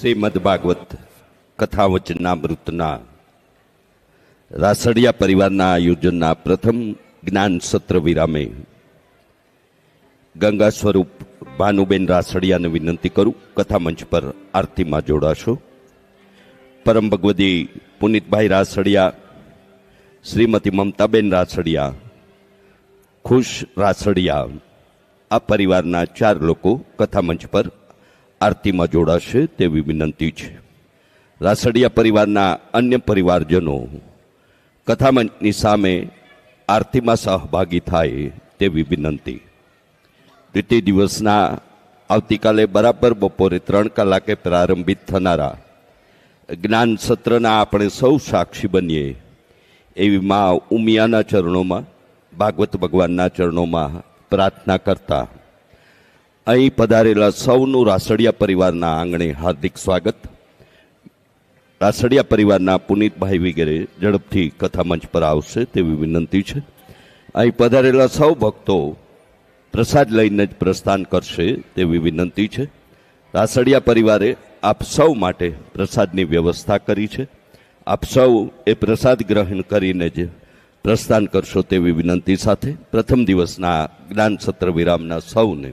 શ્રીમદ ભાગવત કથા વચનામૃતના રાસડિયા પરિવારના આયોજનના પ્રથમ જ્ઞાન સત્ર વિરામે ગંગા સ્વરૂપ ભાનુબેન રાસડિયાને વિનંતી કરું, કથા મંચ પર આરતીમાં જોડાશો. પરમ ભગવદી પુનિતભાઈ રાસડિયા, શ્રીમતી મમતાબેન રાસડિયા, ખુશ રાસડિયા, આ પરિવારના ચાર લોકો કથા મંચ પર આરતીમાં જોડાશે તેવી વિનંતી છે. રાસડિયા પરિવારના અન્ય પરિવારજનો કથામંચની સામે આરતીમાં સહભાગી થાય તેવી વિનંતી. દ્વિતીય દિવસના આવતીકાલે બરાબર બપોરે ત્રણ કલાકે પ્રારંભિત થનારા જ્ઞાન સત્રના આપણે સૌ સાક્ષી બનીએ એવી મા ઉમિયાના ચરણોમાં, ભાગવત ભગવાનના ચરણોમાં પ્રાર્થના કરતા અહીં પધારેલા સૌનું રાસડિયા પરિવારના આંગણે હાર્દિક સ્વાગત. રાસડિયા પરિવારના પુનિતભાઈ વગેરે ઝડપથી કથા મંચ પર આવશે તેવી વિનંતી છે. અહીં પધારેલા સૌ ભક્તો પ્રસાદ લઈને જ પ્રસ્થાન કરશે તેવી વિનંતી છે. રાસડિયા પરિવારે આપ સૌ માટે પ્રસાદની વ્યવસ્થા કરી છે. આપ સૌ એ પ્રસાદ ગ્રહણ કરીને જ પ્રસ્થાન કરશો તેવી વિનંતી સાથે પ્રથમ દિવસના જ્ઞાન સત્ર વિરામના સૌને